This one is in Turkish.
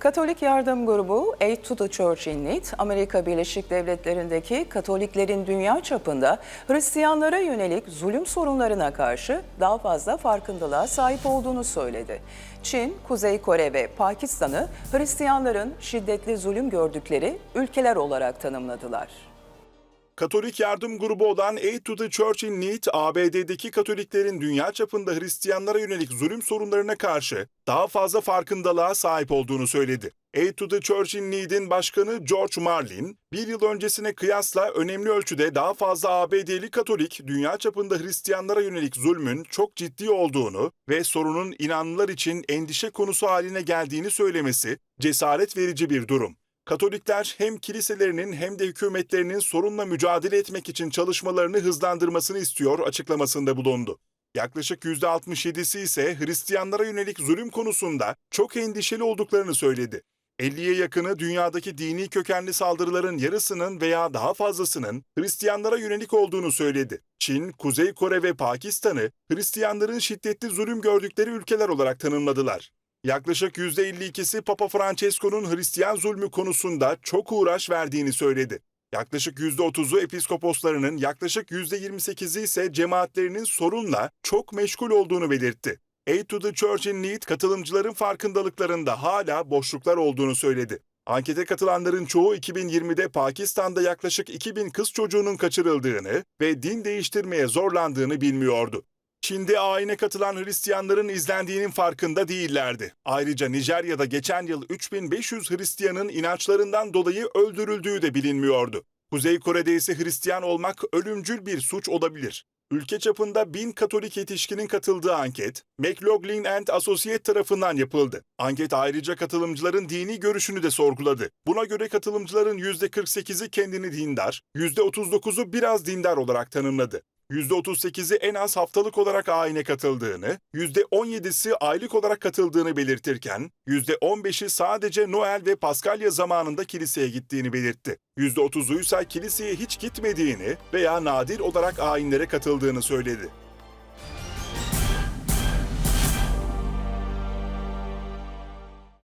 Katolik Yardım Grubu Aid to the Church in Need, Amerika Birleşik Devletleri'ndeki Katoliklerin dünya çapında Hristiyanlara yönelik zulüm sorunlarına karşı daha fazla farkındalığa sahip olduğunu söyledi. Çin, Kuzey Kore ve Pakistan'ı Hristiyanların şiddetli zulüm gördükleri ülkeler olarak tanımladılar. Katolik yardım grubu olan Aid to the Church in Need, ABD'deki Katoliklerin dünya çapında Hristiyanlara yönelik zulüm sorunlarına karşı daha fazla farkındalığa sahip olduğunu söyledi. Aid to the Church in Need'in başkanı George Marlin, bir yıl öncesine kıyasla önemli ölçüde daha fazla ABD'li Katolik, dünya çapında Hristiyanlara yönelik zulmün çok ciddi olduğunu ve sorunun inanlılar için endişe konusu haline geldiğini söylemesi cesaret verici bir durum. Katolikler hem kiliselerinin hem de hükümetlerinin sorunla mücadele etmek için çalışmalarını hızlandırmasını istiyor açıklamasında bulundu. Yaklaşık %67'si ise Hristiyanlara yönelik zulüm konusunda çok endişeli olduklarını söyledi. 50'ye yakını dünyadaki dini kökenli saldırıların yarısının veya daha fazlasının Hristiyanlara yönelik olduğunu söyledi. Çin, Kuzey Kore ve Pakistan'ı Hristiyanların şiddetli zulüm gördükleri ülkeler olarak tanımladılar. Yaklaşık %52'si Papa Francesco'nun Hristiyan zulmü konusunda çok uğraş verdiğini söyledi. Yaklaşık %30'u episkoposlarının, yaklaşık %28'i ise cemaatlerinin sorunla çok meşgul olduğunu belirtti. Aid to the Church in Need katılımcıların farkındalıklarında hala boşluklar olduğunu söyledi. Ankete katılanların çoğu 2020'de Pakistan'da yaklaşık 2000 kız çocuğunun kaçırıldığını ve din değiştirmeye zorlandığını bilmiyordu. Çin'de ayine katılan Hristiyanların izlendiğinin farkında değillerdi. Ayrıca Nijerya'da geçen yıl 3500 Hristiyanın inançlarından dolayı öldürüldüğü de bilinmiyordu. Kuzey Kore'de ise Hristiyan olmak ölümcül bir suç olabilir. Ülke çapında bin Katolik yetişkinin katıldığı anket, McLaughlin and Associate tarafından yapıldı. Anket ayrıca katılımcıların dini görüşünü de sorguladı. Buna göre katılımcıların %48'i kendini dindar, %39'u biraz dindar olarak tanımladı. %38'i en az haftalık olarak ayine katıldığını, %17'si aylık olarak katıldığını belirtirken, %15'i sadece Noel ve Paskalya zamanında kiliseye gittiğini belirtti. %30'u ise kiliseye hiç gitmediğini veya nadir olarak ayinlere katıldığını söyledi.